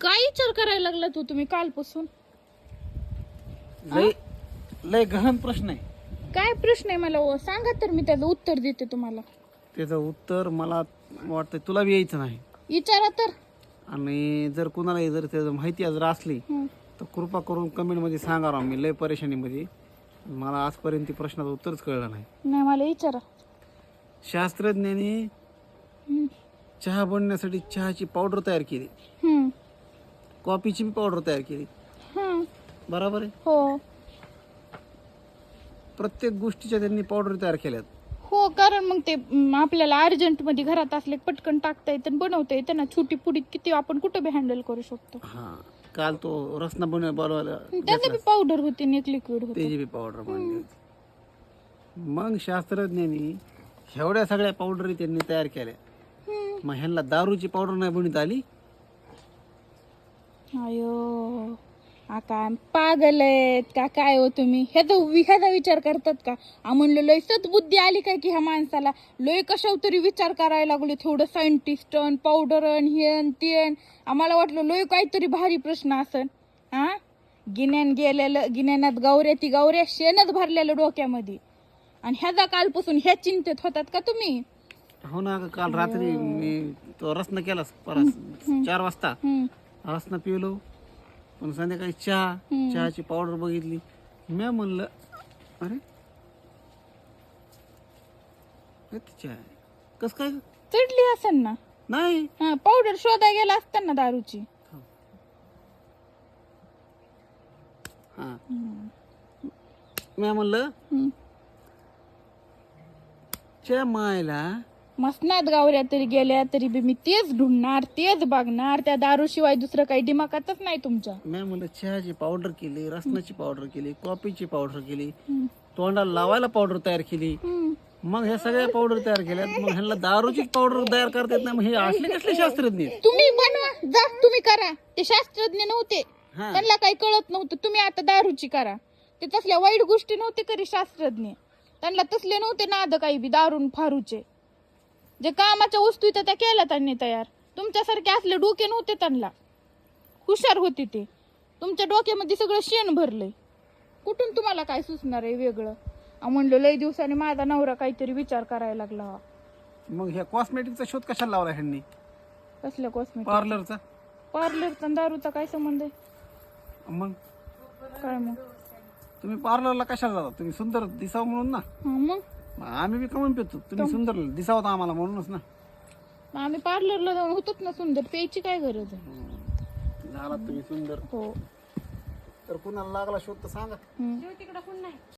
काय विचार करायला लागला तू तुम्ही कालपासून? लय लय गहन प्रश्न आहे. काय प्रश्न आहे मला? ओ? सांगा तर मी त्याचं उत्तर देते तुम्हाला. त्याचं उत्तर मला वाटतं तुला बी यायचं नाही. विचारा तर. आणि जर कुणालाही जर त्याचं माहिती जर असली हं. तर कृपा करून कमेंटमध्ये सांगा राव मी लय परेशानीमध्ये. मला आजपर्यंत त्या प्रश्नाचं उत्तरच कळलं नाही. नाही मला विचारा. शास्त्रज्ञांनी हं. चहा बनण्यासाठी चहाची पावडर तयार केली. हं. कॉफीची बी पावडर तयार केली. हं. बरोबर आहे? हो. प्रत्येक गोष्टीच्या त्यांनी पावडर तयार केल्यात. हो कारण मग ते म, आपल्याला अर्जंटमध्ये घरात असले की पटकन टाकता येतं आणि बनवता येतं ना. छोटी पुडीत किती आपण कुठं बी हँडल करू शकतो. हा काल तो रसना बनव बनवायला त्याचं बी पावडर होती आणि एक लिक्विड होतं. त्याची बी पावडर बनली होती. मग शास्त्रज्ञांनी एवढ्या सगळ्या पावडरी त्यांनी तयार केल्या. मग ह्यांना दारूची पावडर नाही बनवत आली. अयो आ काय पागल आहेत का? काय हो तुम्ही? ह्याचा ह्याचा विचार करतात का? म्हणलं लय सद्बुद्धी आली काय की ह्या माणसाला? लय कशावर तरी विचार करायला लागले थोडं सायंटिस्ट पावडर हेन तेन आम्हाला वाटलं लय काहीतरी भारी प्रश्न असन. हा गिन्यान गेलेलं गिन्यानात गावऱ्या ती गावऱ्या शेणच भरलेलं डोक्यामध्ये. आणि ह्याचा कालपासून ह्या चिंतेत होतात का तुम्ही? हो ना काल रात्री मी तो रसना केला परत चार वाजता. रसना पिलो पण संध्याकाळी चहा. चहाची पावडर बघितली मी म्हणलं अरे हे ते चहा. कसं काय ग? चढली असेल ना नाही हा पावडर शोधाय गेला असताना दारूची हा मी म्हणलं हम्म. च्या मायला मसनात गावऱ्या तरी गेल्या तरी बी मी तेच ढूंढणार तेच बघणार. त्या दारू शिवाय दुसरं काही दिमागातच नाही तुमच्या. मी म्हणलं चहाची पावडर केली रसनाची पावडर केली कॉफीची पावडर केली. तोंडाला लावायला पावडर तयार केली. मग ह्या सगळ्या पावडर तयार केल्यात. मग ह्यांना दारूची पावडर तयार करता येत नाही. मग हे असले कसले शास्त्रज्ञ? तुम्ही बनवा जा तुम्ही करा. ते शास्त्रज्ञ नव्हते. हा. त्यांना काही कळत नव्हतं. तुम्ही आता दारूची करा. ते तसल्या वाईट गोष्टी नव्हते करी शास्त्रज्ञ. त्यांना तसले नव्हते नाद काही बी दारून फारूचे. जे कामाच्या वस्तू त्या त्या केल्या त्यांनी तयार. तुमच्यासारखे असले डोके नव्हते त्यांना. हुशार होते ते. तुमच्या डोक्यामध्ये सगळं शेण भरलंय. कुठून तुम्हाला काय सुचणार आहे वेगळं? म्हणलं लय दिवसाने माझा नवरा काहीतरी विचार करायला लागला. मग ह्या कॉस्मेटिकचा शोध कशाला लावला ह्यांनी? कसल्या कॉस्मेटिक पार्लरचा पार्लरचा दारूचा काय संबंध आहे? मग? काय मग? तुम्ही पार्लरला कशाला जाता? तुम्ही सुंदर दिसावं म्हणून ना. मग? मग आम्ही बी कमून पितो. तुम्ही सुंदर दिसावं आम्हाला म्हणूनच ना. मग आम्ही पार्लरला जाऊन होतोच ना सुंदर. प्यायची काय गरज आहे? झाला तुम्ही सुंदर. हो. तर कुणाला लागला शोध तर सांगा. हम्म.